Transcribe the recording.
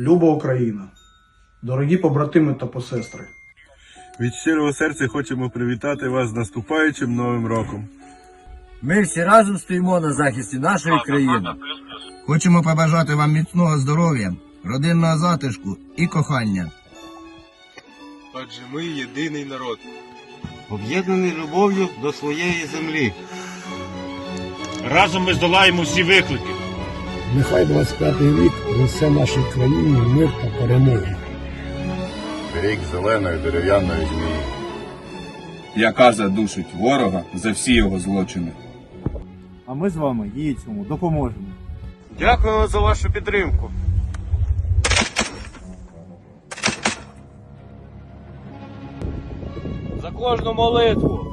Люба Україна, дорогі побратими та посестри, Від щирого серця хочемо привітати вас з наступаючим новим роком. Ми всі разом стоїмо на захисті нашої країни. Хочемо побажати вам міцного здоров'я, родинного затишку і кохання. Адже ми єдиний народ. об'єднаний любов'ю до своєї землі. Разом ми здолаємо всі виклики. Нехай 25-й рік несе нашій країні мир та перемогу. Рік зеленої дерев'яної змії. яка задушить ворога за всі його злочини. А ми з вами їй цьому допоможемо. Дякуємо за вашу підтримку. За кожну молитву,